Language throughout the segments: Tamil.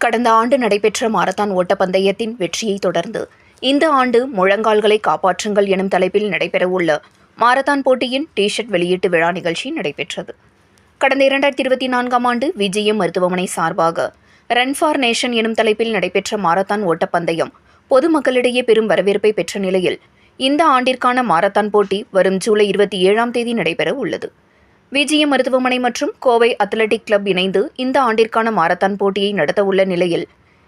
கடந்த ஆண்டு நடைபெற்ற மாரத்தான் ஓட்டப்பந்தயத்தின் வெற்றியை தொடர்ந்து இந்த ஆண்டு முழங்கால்களை காப்பாற்றுங்கள் எனும் தலைப்பில் நடைபெறவுள்ள மாரத்தான் போட்டியின் டி ஷர்ட் வெளியீட்டு விழா நிகழ்ச்சி நடைபெற்றது. கடந்த இரண்டாயிரத்தி இருபத்தி நான்காம் ஆண்டு விஜயம் மருத்துவமனை சார்பாக ரன் ஃபார் நேஷன் எனும் தலைப்பில் நடைபெற்ற மாரத்தான் ஓட்டப்பந்தயம் பொதுமக்களிடையே பெரும் வரவேற்பை பெற்ற நிலையில் இந்த ஆண்டிற்கான மாரத்தான் போட்டி வரும் ஜூலை இருபத்தி ஏழாம் தேதி நடைபெற உள்ளது விஜயம் மருத்துவமனை மற்றும் கோவை அத்லெட்டிக் கிளப் இணைந்து இந்த ஆண்டிற்கான மாரத்தான் போட்டியை நடத்த உள்ள நிலையில்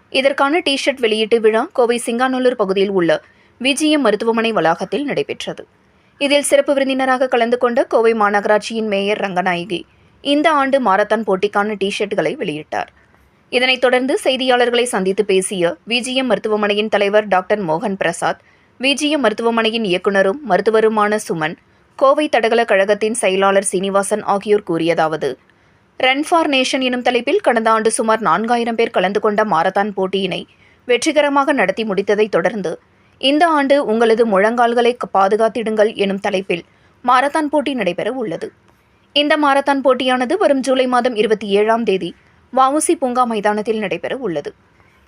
இதற்கான டி ஷர்ட் வெளியீட்டு விழா கோவை சிங்காநல்லூர் பகுதியில் உள்ள விஜயம் மருத்துவமனை வளாகத்தில் நடைபெற்றது. இதில் சிறப்பு விருந்தினராக கலந்து கொண்ட கோவை மாநகராட்சியின் மேயர் ரங்கநாயகி இந்த ஆண்டு மாரத்தான் போட்டிக்கான டி ஷர்ட்களை வெளியிட்டார். இதனைத் தொடர்ந்து செய்தியாளர்களை சந்தித்து பேசிய விஜிஎம் மருத்துவமனையின் தலைவர் டாக்டர் மோகன் பிரசாத் விஜிஎம் மருத்துவமனையின் இயக்குனரும் மருத்துவருமான சுமன் கோவை தடகள கழகத்தின் செயலாளர் சீனிவாசன் ஆகியோர் கூறியதாவது ரன் ஃபார் நேஷன் எனும் தலைப்பில் கடந்த ஆண்டு சுமார் நான்காயிரம் பேர் கலந்து கொண்ட மாரத்தான் போட்டியினை வெற்றிகரமாக நடத்தி முடித்ததைத் தொடர்ந்து இந்த ஆண்டு உங்களது முழங்கால்களை பாதுகாத்திடுங்கள் எனும் தலைப்பில் மாரத்தான் போட்டி நடைபெற உள்ளது. இந்த மாரத்தான் போட்டியானது வரும் ஜூலை மாதம் இருபத்தி ஏழாம் தேதி வஉசி பூங்கா மைதானத்தில் நடைபெற உள்ளது.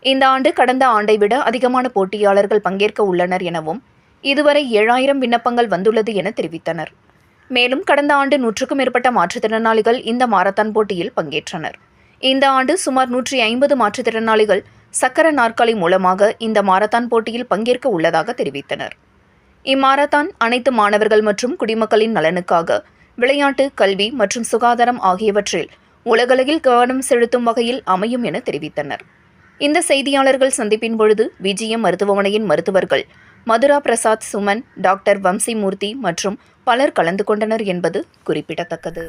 இந்த ஆண்டு கடந்த ஆண்டை விட அதிகமான போட்டியாளர்கள் பங்கேற்க உள்ளனர் எனவும் இதுவரை ஏழாயிரம் விண்ணப்பங்கள் வந்துள்ளது என தெரிவித்தனர். மேலும் கடந்த ஆண்டு நூற்றுக்கும் மேற்பட்ட மாற்றுத்திறனாளிகள் இந்த மாரத்தான் போட்டியில் பங்கேற்றனர். இந்த ஆண்டு சுமார் நூற்றி ஐம்பது மாற்றுத்திறனாளிகள் சக்கர நாற்காலி மூலமாக இந்த மாரத்தான் போட்டியில் பங்கேற்க உள்ளதாக தெரிவித்தனர். இம்மாரத்தான் அனைத்து மாணவர்கள் மற்றும் குடிமக்களின் நலனுக்காக விளையாட்டு கல்வி மற்றும் சுகாதாரம் ஆகியவற்றில் உலகளவில் கவனம் செலுத்தும் வகையில் அமையும் என தெரிவித்தனர். இந்த செய்தியாளர்கள் சந்திப்பின் பொழுது விஜயம் மருத்துவமனையின் மருத்துவர்கள் மதுரா பிரசாத் சுமன் டாக்டர் வம்சிமூர்த்தி மற்றும் பலர் கலந்து கொண்டனர் என்பது குறிப்பிடத்தக்கது.